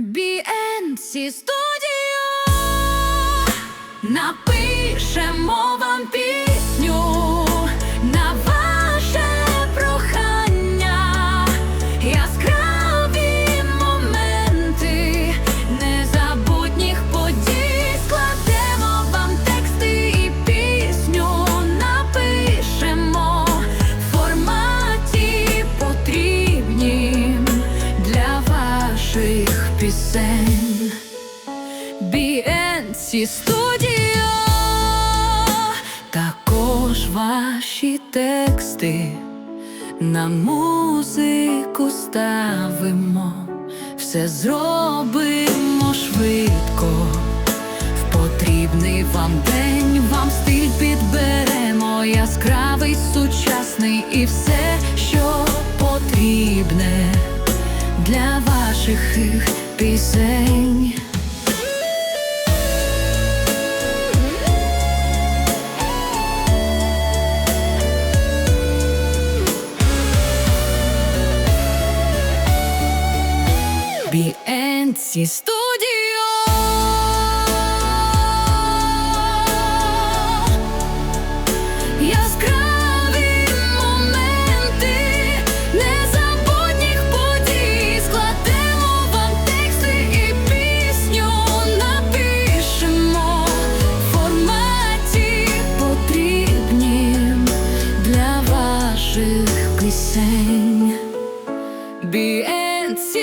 BNC Studio Напишемо вам пісню пісень. BNC Studio Також ваші тексти на музику ставимо, все зробимо швидко. В потрібний вам день вам стиль підберемо, яскравий, сучасний і все, що потрібне для ваших пісень. BNC Studio we sang the answer.